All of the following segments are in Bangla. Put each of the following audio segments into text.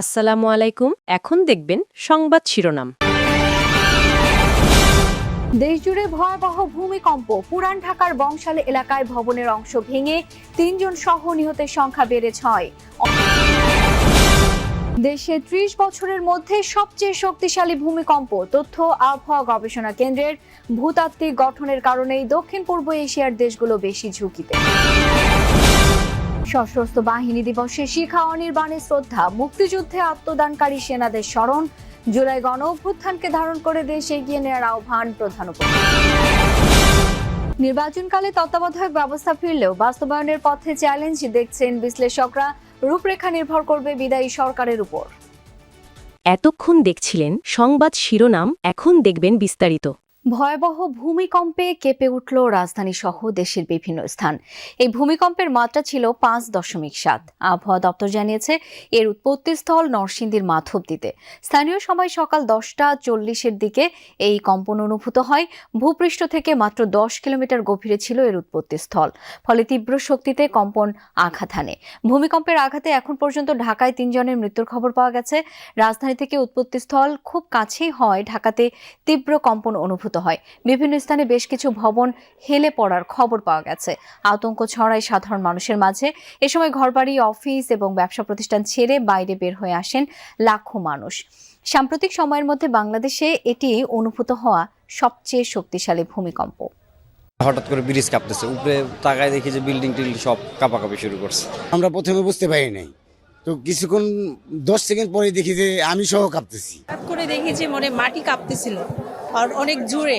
আসসালামু আলাইকুম। এখন দেখবেন সংবাদ শিরোনাম। দেশজুড়ে ভয়াবহ ভূমিকম্প। পুরান ঢাকার বংশালে এলাকায় ভবনের অংশ ভেঙে তিনজন সহ নিহতের সংখ্যা বেড়ে ছয়। দেশে ত্রিশ বছরের মধ্যে সবচেয়ে শক্তিশালী ভূমিকম্প, তথ্য আবহাওয়া গবেষণা কেন্দ্রের ভূতাত্ত্বিক গঠনের কারণেই দক্ষিণ পূর্ব এশিয়ার দেশগুলো বেশি ঝুঁকিতে। সশস্ত্র বাহিনী দিবসে শিখা অনির্বাণে শ্রদ্ধা, মুক্তিযুদ্ধে আত্মদানকারী সেনাদের স্মরণ, জুলাই গণ অভ্যুত্থানকে ধারণ করে দেশ এগিয়ে নেওয়ার আহ্বান প্রধান নির্বাচনকালে তত্ত্বাবধায়ক ব্যবস্থা ফিরলেও বাস্তবায়নের পথে চ্যালেঞ্জ দেখছেন বিশ্লেষকরা, রূপরেখা নির্ভর করবে বিদায়ী সরকারের উপর। এতক্ষণ দেখছিলেন সংবাদ শিরোনাম, এখন দেখবেন বিস্তারিত। ভয়াবহ ভূমিকম্পে কেঁপে উঠল রাজধানী সহ দেশের বিভিন্ন স্থান। এই ভূমিকম্পের মাত্রা ছিল পাঁচ দশমিক সাত। আবহাওয়া দপ্তর জানিয়েছে, এর উৎপত্তিস্থল নরসিংদীর মাধবদীতে। স্থানীয় সময় সকাল দশটা চল্লিশের দিকে এই কম্পন অনুভূত হয়। ভূপৃষ্ঠ থেকে মাত্র দশ কিলোমিটার গভীরে ছিল এর উৎপত্তিস্থল ফলে তীব্র শক্তিতে কম্পন আঘাত হানে। ভূমিকম্পের আঘাতে এখন পর্যন্ত ঢাকায় তিনজনের মৃত্যুর খবর পাওয়া গেছে। রাজধানী থেকে উৎপত্তিস্থল খুব কাছেই হয় ঢাকাতে তীব্র কম্পন অনুভূত হয়। বিভিন্ন স্থানে বেশ কিছু ভবন হেলে পড়ার খবর পাওয়া গেছে। আতঙ্ক ছড়ায় সাধারণ মানুষের মাঝে। এ সময় ঘরবাড়ি অফিস এবং ব্যবসা প্রতিষ্ঠান ছেড়ে বাইরে বের হয়ে আসেন লাখো মানুষ। সাম্প্রতিক সময়ের মধ্যে বাংলাদেশে এটি অনুভূত হওয়া সবচেয়ে শক্তিশালী ভূমিকম্প। হঠাৎ করে ব্রিজ কাঁপতেছে। উপরে তাকায় দেখি যে বিল্ডিং টিল্ডিং সব কাঁপাকাঁপি শুরু করছে। আমরা প্রথমে বুঝতে পারি নাই। তো কিছুক্ষণ দশ সেকেন্ড পরে দেখি যে আমি সহ কাঁপতেছি। হঠাৎ করে দেখি যে মনে মাটি কাঁপতেছিল। আর অনেক জোরে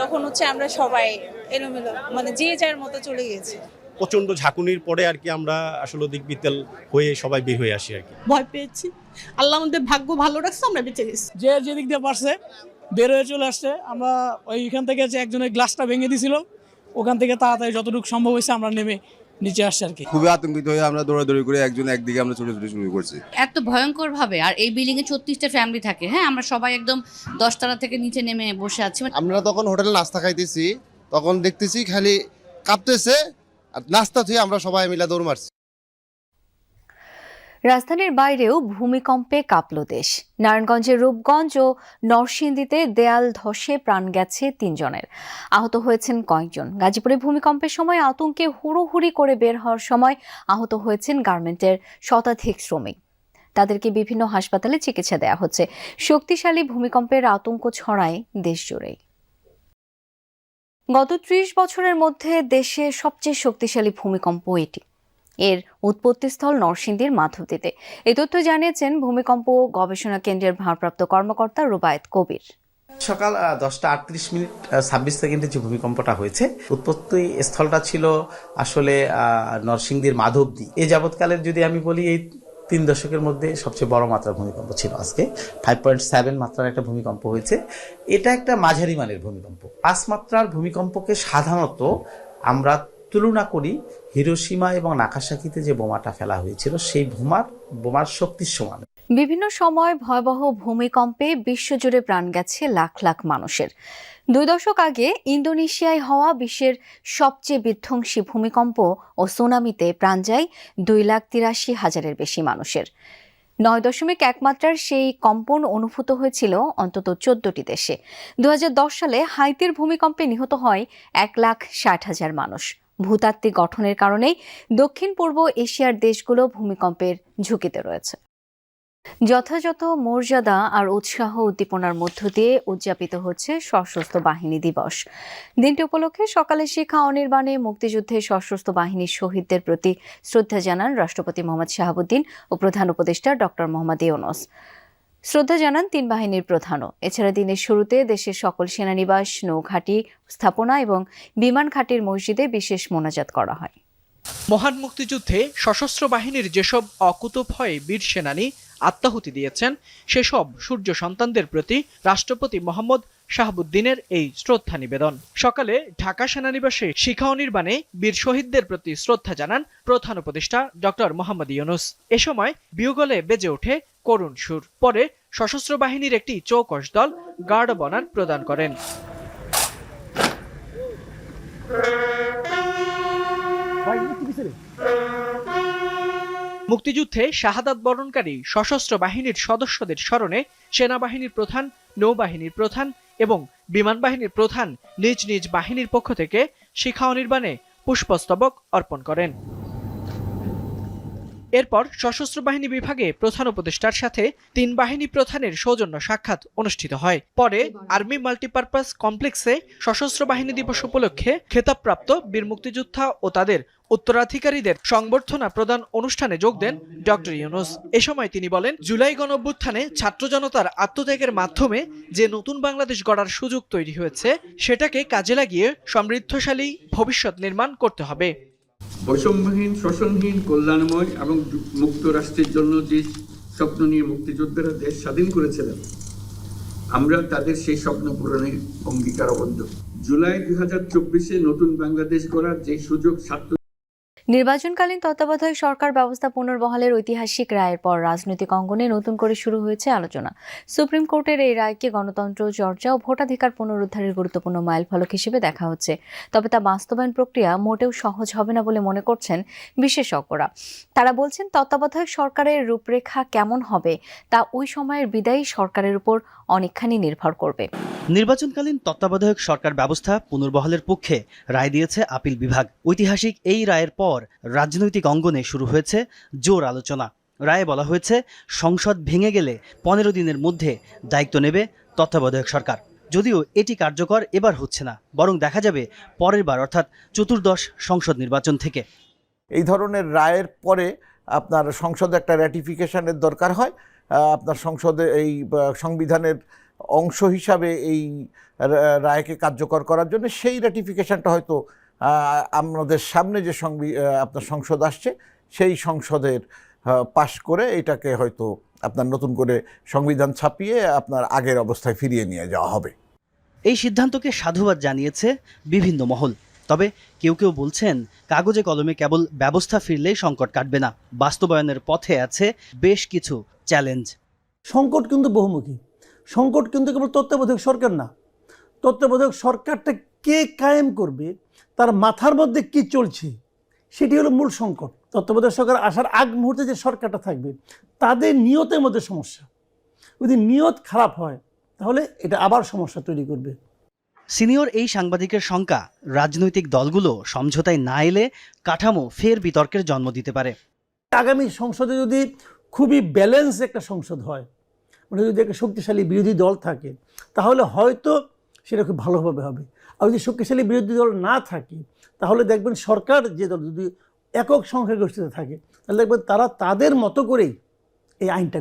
তখন হচ্ছে আমরা সবাই এলোমেলো মানে যে যার মতো চলে গেছে। প্রচণ্ড ঝাঁকুনির পরে আর কি আমরা আসলে দিক বিতেল হয়ে সবাই বের হয়ে আসি আর কি। ভয় পেয়েছি। আল্লাহ আমাদের ভাগ্য ভালো রাখছে আমরা বেঁচে গেছি। যে যেদিক দিয়ে পারছে বের হয়ে চলে আসছে। আমরা ওইখান থেকে যে একজনের গ্লাসটা ভেঙে দিছিল ওখান থেকে তাড়াতাড়ি যতটুকু সম্ভব হয়েছে আমরা নেমে নিচে আসছি আর কি। খুবই আতঙ্কিত হয়ে আমরা দৌড়াদৌড়ি করে একজন একদিকে আমরা ছোটাছুটি শুরু করছি। এত ভয়ঙ্কর ভাবে আর এই বিল্ডিং এ ছত্রিশটা ফ্যামিলি থাকে হ্যাঁ? আমরা সবাই একদম দশতলা থেকে নিচে নেমে বসে আছি। আমরা তখন হোটেলে নাস্তা খাইতেছি তখন দেখতেছি খালি কাঁপতেছে আর নাস্তা থুয়ে আমরা সবাই মিলে দৌড় মারছি। রাজধানীর বাইরেও ভূমিকম্পে কাঁপল দেশ। নারায়ণগঞ্জের রূপগঞ্জ ও নরসিংদীতে দেয়াল ধসে প্রাণ গেছে তিনজনের। আহত হয়েছেন কয়েকজন। গাজীপুরে ভূমিকম্পের সময় আতঙ্কে হুড়োহুড়ি করে বের হওয়ার সময় আহত হয়েছেন গার্মেন্টের শতাধিক শ্রমিক। তাদেরকে বিভিন্ন হাসপাতালে চিকিৎসা দেওয়া হচ্ছে। শক্তিশালী ভূমিকম্পের আতঙ্ক ছড়ায় দেশ জুড়েই গত ত্রিশ বছরের মধ্যে দেশে সবচেয়ে শক্তিশালী ভূমিকম্প এটি। এর উৎপত্তিস্থল নরসিংদীর মাধবদীতে। এই তথ্য জানিয়েছেন ভূমিকম্প গবেষণা কেন্দ্রের ভারপ্রাপ্ত কর্মকর্তা রুবায়েত কবির। সকাল দশটা আটত্রিশ মিনিট ছাব্বিশ সেকেন্ডে যে ভূমিকম্পটা হয়েছে উৎপত্তি স্থলটা ছিল আসলে নরসিংদীর মাধবদী। এই যাবৎকালের যদি আমি বলি, এই তিন দশকের মধ্যে সবচেয়ে বড় মাত্রার ভূমিকম্প ছিল আজকে। ফাইভ পয়েন্ট সেভেন মাত্রার একটা ভূমিকম্প হয়েছে। এটা একটা মাঝারি মানের ভূমিকম্প। পাঁচ মাত্রার ভূমিকম্পকে সাধারণত আমরা তুলনা করি হিরোসীমা এবং নাকাসাকিতে যে বোমাটা ফেলা হয়েছিল, সেই বোমার বোমার শক্তির সমান। বিভিন্ন সময় ভয়াবহ ভূমিকম্পে বিশ্বজুড়ে প্রাণ গেছে লাখ লাখ মানুষের। দুই দশক আগে ইন্দোনেশিয়ায় হওয়া বিশ্বের সবচেয়ে বিধ্বংসী ভূমিকম্প ও সুনামিতে প্রাণ যায় দুই লাখ তিরাশি হাজারের বেশি মানুষের। নয় দশমিক এক মাত্রার সেই কম্পন অনুভূত হয়েছিল অন্তত চোদ্দটি দেশে। দু হাজার দশ সালে হাইতির ভূমিকম্পে নিহত হয় এক লাখ ষাট হাজার মানুষ। ভূতাত্ত্বিক গঠনের কারণেই দক্ষিণ, পূর্ব এশিয়ার দেশগুলো ভূমিকম্পের ঝুঁকিতে রয়েছে। যথাযথ মর্যাদা আর উৎসাহ উদ্দীপনার মধ্য দিয়ে উদযাপিত হচ্ছে সশস্ত্র বাহিনী দিবস। দিনটি উপলক্ষে সকালে শিখা অনির্বাণে মুক্তিযুদ্ধে সশস্ত্র বাহিনীর শহীদদের প্রতি শ্রদ্ধা জানান রাষ্ট্রপতি মোহাম্মদ শাহাবুদ্দিন ও প্রধান উপদেষ্টা ডক্টর মোহাম্মদ ইউনুস। শ্রদ্ধা জানান তিন বাহিনীর প্রধানও। এছাড়া দিনের শুরুতে দেশের সকল সেনানিবাস, নৌঘাটি, স্থাপনা এবং বিমান ঘাটির মসজিদে বিশেষ মোনাজাত করা হয়। মহান মুক্তিযুদ্ধে সশস্ত্র বাহিনীর যেসব অকুতভয়ে বীর সেনানি আত্মাহুতি দিয়েছেন, সেসব সূর্য সন্তানদের প্রতি রাষ্ট্রপতি মোহাম্মদ শাহাবুদ্দিনের এই শ্রদ্ধা নিবেদন। সকালে ঢাকা সেনানিবাসে শিখা অনির্বাণে বীর শহীদদের প্রতি শ্রদ্ধা জানান প্রধান উপদেষ্টা ডক্টর মোহাম্মদ ইউনুস। এ সময় বিয়োগলে বেজে ওঠে করুণ সুর। পরে সশস্ত্র বাহিনীর একটি চৌকশ দল গার্ড বনার প্রদান করেন। মুক্তিযুদ্ধে শাহাদাত বরণকারী সশস্ত্র বাহিনীর সদস্যদের স্মরণে সেনাবাহিনীর প্রধান, নৌবাহিনীর প্রধান এবং বিমান বাহিনীর প্রধান নিজ নিজ বাহিনীর পক্ষ থেকে শিখা অনির্বাণে পুষ্পস্তবক অর্পণ করেন। এরপর সশস্ত্র বাহিনী বিভাগে প্রধান উপদেষ্টার সাথে তিন বাহিনী প্রধানের সৌজন্য সাক্ষাৎ অনুষ্ঠিত হয়। পরে আর্মি মাল্টিপারপাস কমপ্লেক্সে সশস্ত্র বাহিনী দিবস উপলক্ষে খেতাবপ্রাপ্ত বীর মুক্তিযোদ্ধা ও তাদের উত্তরাধিকারীদের সংবর্ধনা প্রদান অনুষ্ঠানে যোগ দেন ডক্টর ইউনুস। এ সময় তিনি বলেন, জুলাই গণঅভ্যুত্থানে ছাত্র জনতার আত্মত্যাগের মাধ্যমে যে নতুন বাংলাদেশ গড়ার সুযোগ তৈরি হয়েছে, সেটাকে কাজে লাগিয়ে সমৃদ্ধশালী ভবিষ্যৎ নির্মাণ করতে হবে। বৈষম্যহীন, শোষণহীন, কল্যাণময় এবং মুক্ত রাষ্ট্রের জন্য যে স্বপ্ন নিয়ে মুক্তিযোদ্ধারা দেশ স্বাধীন করেছিলেন, আমরা তাদের সেই স্বপ্ন পূরণের অঙ্গীকারবদ্ধ। জুলাই দুই হাজার চব্বিশে নতুন বাংলাদেশ করার যে সুযোগ ছাত্র নির্বাচনকালীন তত্ত্বাবধায়ক সরকার ব্যবস্থা পুনর্বহালের ঐতিহাসিক রায়ের পর রাজনৈতিক অঙ্গনে নতুন করে শুরু হয়েছে আলোচনা। সুপ্রিম কোর্টের এই রায়কে গণতন্ত্র, চর্চা ও ভোটাধিকার পুনরুদ্ধারের গুরুত্বপূর্ণ মাইলফলক হিসেবে দেখা হচ্ছে। তবে তা বাস্তবায়ন প্রক্রিয়া মোটেও সহজ হবে না বলে মনে করছেন বিশেষজ্ঞরা। তারা বলছেন, তত্ত্বাবধায়ক সরকারের রূপরেখা কেমন হবে তা ওই সময়ের বিদায়ী সরকারের উপর অনেকখানি নির্ভর করবে। নির্বাচনকালীন তত্ত্বাবধায়ক সরকার ব্যবস্থা পুনর্বহালের পক্ষে রায় দিয়েছে আপিল বিভাগ। ঐতিহাসিক এই রায়ের পর রাজনৈতিক অঙ্গনে শুরু হয়েছে জোর আলোচনা। রায়ে বলা হয়েছে, সংসদ ভেঙে গেলে পনেরো দিনের মধ্যে দায়িত্ব নেবে তত্ত্বাবধায়ক সরকার। যদিও এটি কার্যকর এবার হচ্ছে না, বরং দেখা যাবে পরের বার, অর্থাৎ চতুর্দশ সংসদ নির্বাচন থেকে। এই ধরনের রায়ের পরে আপনার সংসদে একটা র্যাটিফিকেশনের দরকার হয়। আপনার সংসদে এই সংবিধানের অংশ হিসাবে এই রায়কে কার্যকর করার জন্য সেই র্যাটিফিকেশনটা হয়তো আমাদের সামনে যে সংবি আপনার সংসদ আসছে সেই সংসদের পাশ করে এটাকে হয়তো আপনার নতুন করে সংবিধান ছাপিয়ে আপনার আগের অবস্থায় ফিরিয়ে নিয়ে যাওয়া হবে। এই সিদ্ধান্তকে সাধুবাদ জানিয়েছে বিভিন্ন মহল। তবে কেউ কেউ বলছেন কাগজে কলমে কেবল ব্যবস্থা ফিরলেই সংকট কাটবে না। বাস্তবায়নের পথে আছে বেশ কিছু চ্যালেঞ্জ। সংকট কিন্তু বহুমুখী। সংকট কিন্তু কেবল তত্ত্বাবধায়ক সরকার না। তত্ত্বাবধায়ক সরকারটা কে কায়েম করবে তার মাথার মধ্যে কি চলছে সেটি হলো মূল সংকট। তত্ত্বাবধায়ক সরকার আসার আগ মুহূর্তে যে সরকারটা থাকবে তাদের নিয়তের মধ্যে সমস্যা। যদি নিয়ত খারাপ হয় তাহলে এটা আবার সমস্যা তৈরি করবে। সিনিয়র এই সাংবাদিকের শঙ্কা রাজনৈতিক দলগুলো সমঝোতায় না এলে কাঠামো ফের বিতর্কের জন্ম দিতে পারে। আগামী সংসদে যদি খুবই ব্যালেন্স একটা সংসদ হয় মানে যদি একটা শক্তিশালী বিরোধী দল থাকে তাহলে হয়তো সেটা খুব ভালোভাবে হবে। আর যদি শক্তিশালী বিরোধী দল না থাকে, তাহলে দেখবেন সরকার যে দল যদি একক সংখ্যাগরিষ্ঠতা থাকে, তাহলে দেখবেন তারা তাদের মতো করেই এই আইনটা